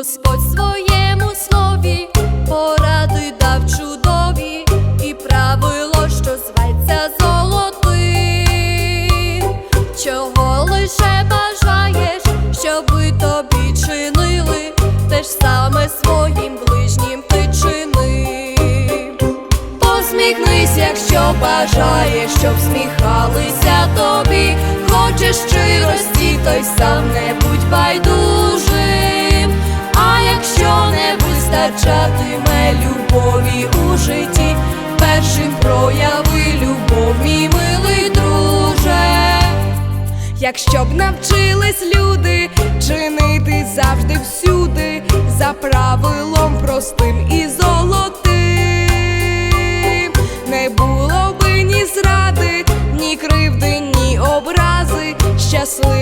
Господь своєму слові поради дав чудові і правило, що зветься золотим. Чого лише бажаєш, щоби тобі чинили, те ж саме своїм ближнім ти чини. Посміхнись, якщо бажаєш, щоб сміхалися тобі. Хочеш щирості, то й сам не будь байдужим. Першим прояви любов, мій милий друже. Якщо б навчились люди чинити завжди всюди, за правилом простим і золотим, не було би ні зради, ні кривди, ні образи, щасливими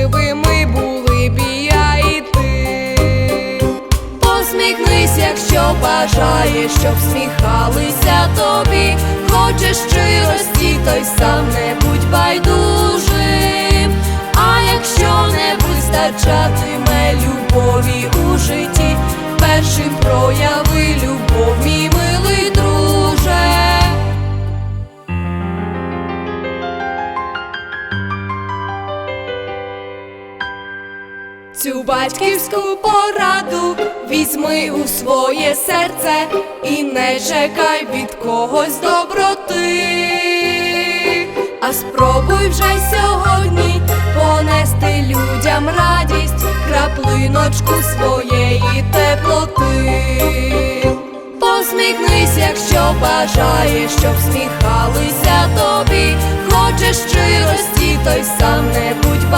Якщо бажаєш, щоб сміхалися тобі. Хочеш щирості, той сам не Цю батьківську пораду візьми у своє серце і не чекай від когось доброти, а спробуй вже сьогодні понести людям радість, краплиночку своєї теплоти. Посміхнись, якщо бажаєш, щоб сміхалися тобі. Хочеш щирості, то й сам не будь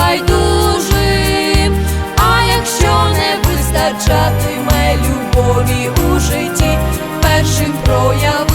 вистачатиме любові у житті першим проявом.